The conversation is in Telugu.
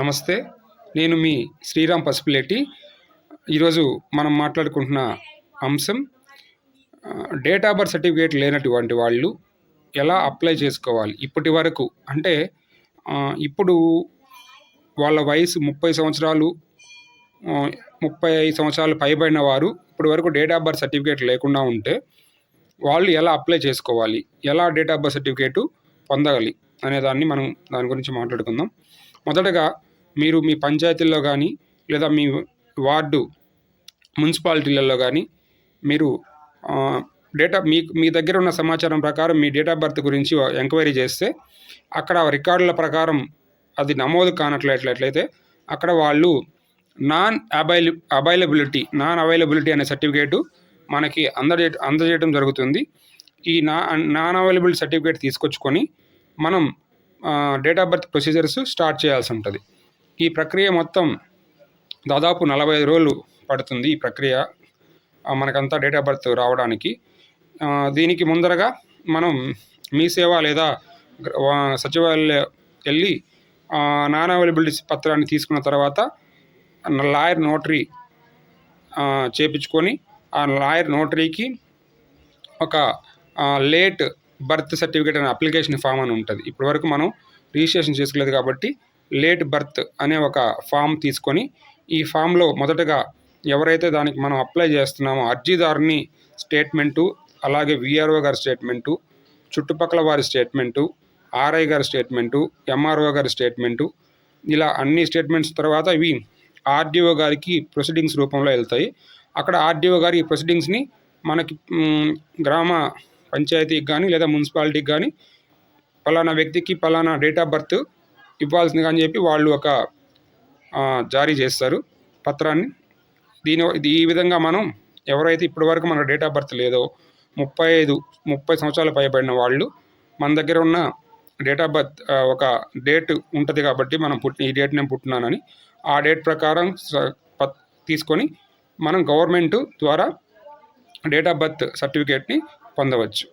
నమస్తే. నేను మీ శ్రీరామ్ పసుపులేటి ఈరోజు మనం మాట్లాడుకుంటున్న అంశం డేట్ ఆఫ్ బర్త్ సర్టిఫికేట్ లేనటువంటి వాళ్ళు ఎలా అప్లై చేసుకోవాలి? ఇప్పటి వరకు అంటే ఇప్పుడు వాళ్ళ వయసు ముప్పై సంవత్సరాలు ముప్పై ఐదు సంవత్సరాలు పైబడిన వారు ఇప్పటి వరకు డేట్ ఆఫ్ బర్త్ సర్టిఫికేట్ లేకుండా ఉంటే వాళ్ళు ఎలా అప్లై చేసుకోవాలి? ఎలా డేట్ ఆఫ్ బర్త్ సర్టిఫికేటు పొందగలి అనే దాన్ని మనం దాని గురించి మాట్లాడుకుందాం. మొదటగా మీరు మీ పంచాయతీల్లో కానీ లేదా మీ వార్డు మున్సిపాలిటీలలో కానీ మీరు డేటా మీ మీ దగ్గర ఉన్న సమాచారం ప్రకారం మీ డేట్ ఆఫ్ బర్త్ గురించి ఎంక్వైరీ చేస్తే అక్కడ రికార్డుల ప్రకారం అది నమోదు కానట్లయితే అక్కడ వాళ్ళు non avail availability non availability అనే సర్టిఫికేటు మనకి అందజే అందజేయడం జరుగుతుంది. ఈ నా నాన్ అవైలబుల్ సర్టిఫికేట్ తీసుకొచ్చుకొని మనం date of birth procedures start చేయాల్సి ఉంటుంది. ఈ ప్రక్రియ మొత్తం దాదాపు నలభై ఐదు రోజులు పడుతుంది ఈ ప్రక్రియ మనకంతా డేట్ ఆఫ్ బర్త్ రావడానికి. దీనికి ముందరగా మనం మీ సేవ లేదా సచివాలయ వెళ్ళి నాన్ అవైలబిలిటీ పత్రాన్ని తీసుకున్న తర్వాత లాయర్ నోటరీ చేపించుకొని ఆ లాయర్ నోటరీకి ఒక లేట్ బర్త్ సర్టిఫికేట్ అనే అప్లికేషన్ ఫామ్ అని ఉంటుంది. ఇప్పటివరకు మనం రిజిస్ట్రేషన్ చేసుకోలేదు కాబట్టి లేట్ బర్త్ అనే ఒక ఫామ్ తీసుకొని ఈ ఫామ్లో మొదటగా ఎవరైతే దానికి మనం అప్లై చేస్తున్నామో అర్జీదారుని స్టేట్మెంటు అలాగే విఆర్ఓ గారి స్టేట్మెంటు చుట్టుపక్కల వారి స్టేట్మెంటు ఆర్ఐ గారి స్టేట్మెంటు ఎంఆర్ఓ గారి స్టేట్మెంటు ఇలా అన్ని స్టేట్మెంట్స్ తర్వాత ఇవి ఆర్డీఓ గారికి ప్రొసీడింగ్స్ రూపంలో వెళ్తాయి. అక్కడ ఆర్డీఓ గారి ఈ ప్రొసీడింగ్స్ని మనకి గ్రామ పంచాయతీకి కానీ లేదా మున్సిపాలిటీకి కానీ పలానా వ్యక్తికి పలానా డేట్ ఆఫ్ బర్త్ ఇవ్వాల్సిందిగా అని చెప్పి వాళ్ళు ఒక జారీ చేస్తారు పత్రాన్ని. దీని ఈ విధంగా మనం ఎవరైతే ఇప్పటివరకు మన డేట్ ఆఫ్ బర్త్ లేదో ముప్పై ఐదు ముప్పై సంవత్సరాలు పైబడిన వాళ్ళు మన దగ్గర ఉన్న డేట్ ఆఫ్ బర్త్ ఒక డేట్ ఉంటుంది కాబట్టి మనం పుట్టిన ఈ డేట్ నేను పుట్టినానని ఆ డేట్ ప్రకారం స- తీసుకొని మనం గవర్నమెంట్ ద్వారా డేట్ ఆఫ్ బర్త్ సర్టిఫికేట్ని పొందవచ్చు.